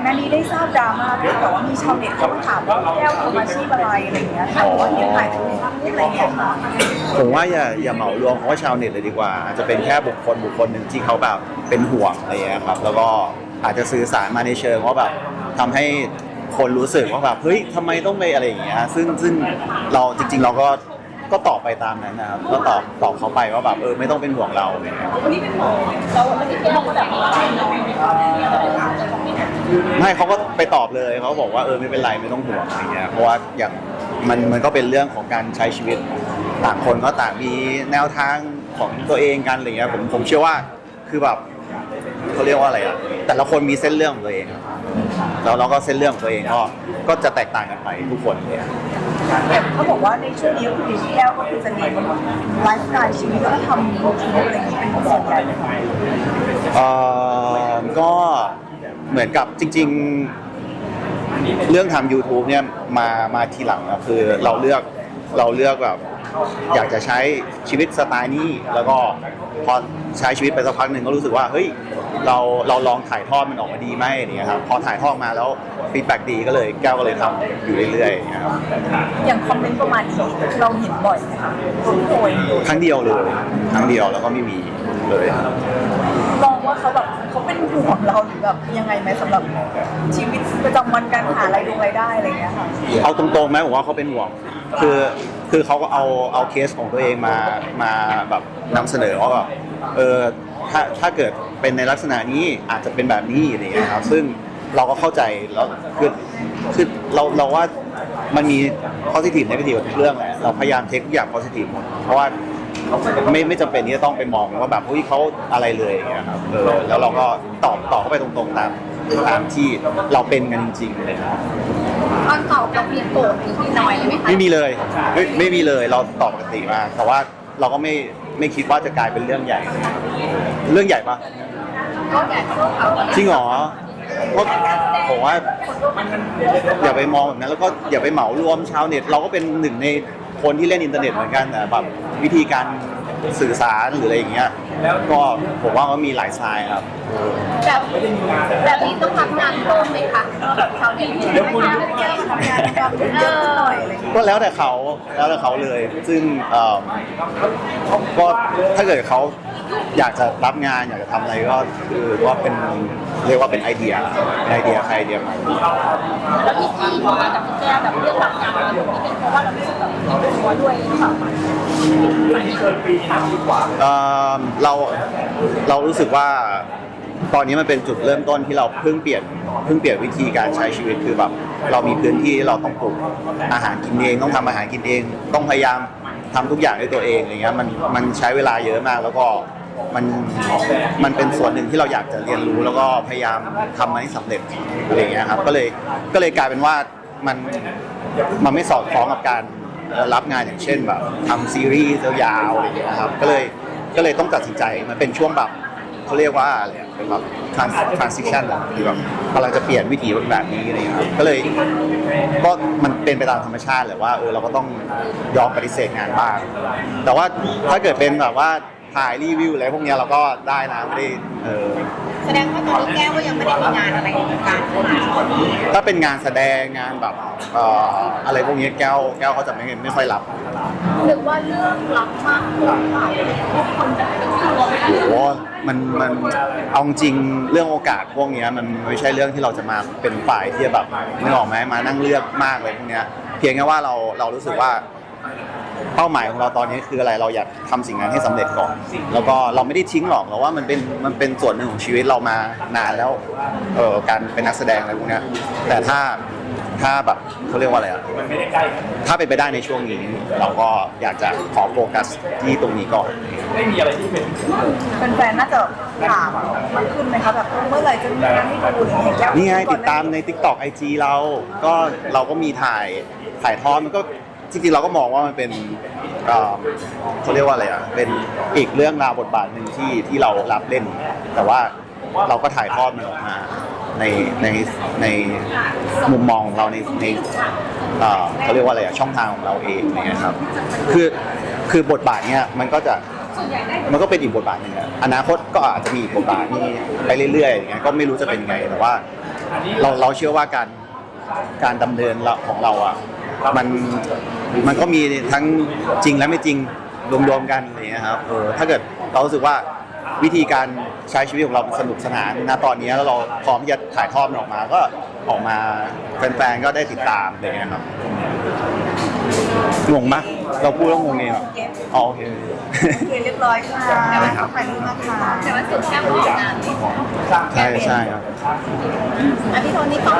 อนหน้านี้ได้ทราบดราม่าไหมแต่ว่ามีชาวเน็ตเขามาถามว่าแก้วทำอาชีพอะไรอะไรอย่างเงี้ยค่ะว่าเห็นถ่ายรูปอะไรอย่างเงี้ยค่ะผมว่าอย่าอย่าเหมารวมเพราว่าชาวเน็ตเลยดีกว่า อาจจะเป็นแค่บุคคลบุคคลหนึ่งที่เขาแบบเป็นห่วงอะไรอย่างเงี้ยครับ แล้วก็อาจจะสื่อสารมาในเชิงว่าแบบทำให้คนรู้สึกว่าแบบเฮ้ยทำไมต้องไปอะไรอย่างเงี้ยซึ่งซึ่งเราจริง ๆ เราก็ ก็ตอบไปตามนั้นนะครับ ก็ตอบตอบเขาไปว่าแบบเออไม่ต้องเป็นห่วงเราเงี้ยวันนี้เป็นหมอเราวันนี้แก้วก็แบบว่าน้อยไม่เขาก็ไปตอบเลยเขาบอกว่าเออไม่เป็นไรไม่ต้องห่วงอะไรเงี้ยเพราะว่าอย่างมันมันก็เป็นเรื่องของการใช้ชีวิต ต่างคนก็ต่างมีแนวทางของตัวเองกันอะไรเงี้ยผมผมเชื่อว่าคือแบบ เขาเรียกว่าอะไรอะแต่ละคนมีเส้นเรื่องของตัวเองอะแล้วเราก็เส้นเรื่องของตัวเองก็ก็จะแตกต่างกันไปทุกคนเลยอะ แบบเขาบอกว่าในช่วงนี้ก็คือแก้วก็คือจะเน้นไลฟ์สไตล์ชีวิตแล้วก็ทำยูทูบอะไรอย่างงี้เป็นส่วนใหญ่เลยค่ะเอ่อก็เหมือนกับจริง ๆ เรื่องทำ YouTube เนี่ยมามาทีหลังอะคือเราเลือกเราเลือกแบบ อยากจะใช้ชีวิตสไตล์นี้ แล้วก็พอใช้ชีวิตไปสักพักหนึ่งก็รู้สึกว่าเฮ้ยเราเราลองถ่ายทอดมันออกมาดีไหมอย่างเงี้ยครับพอถ่ายทอดมาแล้วฟีดแบ็ดีก็เลยแก้วก็เลยทำอยู่เรื่อยๆอย่างเงี้ยครับอย่างคอมเมนต์ประมาณนี้เราเห็นบ่อยไหมคะโดยครั้งเดียวเลยครั้งเดียวแล้วก็ไม่มีเลยครับมอง ว่าเขาแบบเขาเป็นห่วงเราหรือแบบยังไงไหมสำหรับชีวิตประจำวันการหารายได้รายได้อะไรอย่างเงี้ยค่ะ เอาตรงๆไหมผมว่าเขาเป็นห่วง คือคือเขาก็เอาเอาเคสของตัวเองมามาแบบนำเสนอว่าแบบเออถ้าถ้าเกิดเป็นในลักษณะนี้อาจจะเป็นแบบนี้อะไรอย่างเงี้ยครับซึ่งเราก็เข้าใจแล้วคือคือเราเราว่ามันมี positive negative กับทุกเรื่องแหละเราพยายามเทคทุกอย่าง positive หมดเพราะว่า ไม่ไม่จำเป็นที่จะต้องไปมองว่าแบบเฮ้ยเขาอะไรเลยอย่างเงี้ยครับเออแล้วเราก็ตอบตอบเข้าไปตรงๆตามตามที่เราเป็นกันจริงๆเลยนะครับตอนตอบเรามีโกรธหรือมีน้อยเลยไหมคะไม่มีเลยไม่ไม่มีเลยเราตอบปกติมากแต่ว่าเราก็ไม่ไม่คิดว่าจะกลายเป็นเรื่องใหญ่ เรื่องใหญ่ปะก็อยากช่วยเขาจริงเหรอเพราะผมว่าอย่าไปมองแบบนั้นแล้วก็อย่าไปเหมารวมชาวเน็ต เราก็เป็นหนึ่งใน คนที่เล่นอินเทอร์เน็ตเหมือนกันแต่แบบวิธีการ สื่อสารหรืออะไรอย่างเงี้ยก็ผมว่าก็มีหลายสไตล์ครับ แบบแบบนี้ต้องทำงานเพิ่มไหมคะแบบเขาดีเดี๋ยวคุณแก้วมาทำงานกับเยอะๆหน่อยอะไรอย่างเงี้ยก็แล้วแต่เขาแล้วแต่เขาเลย ซึ่งเอ่อก็ถ้าเกิดเขาอยากจะรับงานอยากจะทำอะไรก็คือว่าเป็นเรียกว่าเป็นไอเดียเป็นไอเดียใครไอเดียมันแล้วที่ที่โทรมาจากพี่แก้วแบบเรื่องหลักงานเราที่เป็นเพราะว่าเรารู้สึกแบบมีตัวด้วยหรือเปล่า เอ่อเราเรารู้สึกว่าตอนนี้มันเป็นจุดเริ่มต้นที่เราเพิ่งเปลี่ยนเพิ่งเปลี่ยนวิธีการใช้ชีวิตคือแบบเรามีพื้นที่เราต้องปลูกอาหารกินเองต้องทำอาหารกินเอง ต้องพยายามทำทุกอย่างด้วยตัวเองอะไรเงี้ยมันมันใช้เวลาเยอะมากแล้วก็มันมันเป็นส่วนหนึ่งที่เราอยากจะเรียนรู้แล้วก็พยายามทำมันให้สำเร็จอะไรเงี้ยครับก็เลยก็เลยกลายเป็นว่ามันมันไม่สอดคล้องกับการ รับงานอย่างเช่นแบบทำซีรีส์ยาวๆอะไรเงี้ยครับก็เลยก็เลยต้องตัดสินใจมันเป็นช่วงแบบเขาเรียกว่าอะไรอะเป็นแบบ trans transition อะคือแบบกำลังจะเปลี่ยนวิถีแบบนี้อะไรอย่างเงี้ยครับก็เลยก็มันเป็นไปตามธรรมชาติแหละว่าเออเราก็ต้องยอมปฏิเสธงานบ้าง แต่ว่าถ้าเกิดเป็นแบบว่า ถ่ายรีวิวอะไรพวกเนี้ยเราก็ได้นะไม่ได้เออแสดงว่าตอนนี้แก้วก็ยังไม่ได้มีงานอะไรในวงการเข้ามาถ้าเป็นงานแสดงงานแบบเอ่ออะไรพวกนี้แก้วแก้วเขาจะไม่ไม่ค่อยรับหรือว่าเรื่องรับมากขึ้นเปล่าทุกคนจะเป็นกลัวไหมคะโอ้โหมันมันเอาจริงเรื่องโอกาสพวกเนี้ยมันไม่ใช่เรื่องที่เราจะมาเป็นฝ่ายที่จะแบบนึกออกไหมมานั่งเลือกมากเลยพวกเนี้ยเพียงแค่ว่าเราเรารู้สึกว่า เป้าหมายของเราตอนนี้คืออะไรเราอยากทำสิ่งนั้นให้สำเร็จก่อน แล้วก็เราไม่ได้ทิ้งหรอกเราว่ามันเป็นมันเป็นส่วนหนึ่งของชีวิตเรามานานแล้วเออการเป็นนักแสดงอะไรพวกเนี้ยแต่ถ้าถ้าแบบเขาเรียกว่าอะไรอะถ้าเป็นไปได้ในช่วงนี้ เราก็อยากจะขอโฟกัสที่ตรงนี้ก่อนแฟนๆน่าจะถามมากขึ้นไหมคะแบบเมื่อไหร่จะมีงานให้ดูหรืออย่างเงี้ยนี่ไงติดตามใน Tik t o อกไอจเราก็เราก็มีถ่ายถ่ายทอดมันก็ จริงๆเราก็มองว่ามันเป็นเอ่อเขาเรียกว่าอะไรอะเป็นอีกเรื่องราวบทบาทหนึ่งที่ที่เรารับเล่น แต่ว่าเราก็ถ่ายทอดมันออกมาในในในมุมมองของเราในในเอ่อเขาเรียกว่าอะไรอะช่องทางของเราเองอะไรเงี้ยครับคือคือบทบาทเนี้ยมันก็จะ มันก็เป็นอีกบทบาทหนึ่งอะอนาคตก็อาจจะมีอีกบทบาทนี้ไปเรื่อยๆอย่างเงี้ยก็ไม่รู้จะเป็นไงแต่ว่า เราเราเชื่อว่าการการดำเนินเราของเราอะ มันมันก็มีทั้งจริงและไม่จริงรวมๆกันอะไรอย่างเงี้ยครับเออถ้าเกิดเรารู้สึกว่าวิธีการใช้ชีวิตของเราสนุกสนานณตอนนี้แล้วเราพร้อมที่จะถ่ายทอดมันออกมา ก็ออกมาแฟนๆก็ได้ติดตามอะไรอย่างเงี้ยครับงงมะเราพูดแล้วงงเองเหรออ๋อโอเคโอเคเรียบร้อยค่ะได้ครับถ่ายรูปนะคะแต่ว่าสุดแค่บอกงานใช่ใช่ครับอันพี่โทนี่ต้อง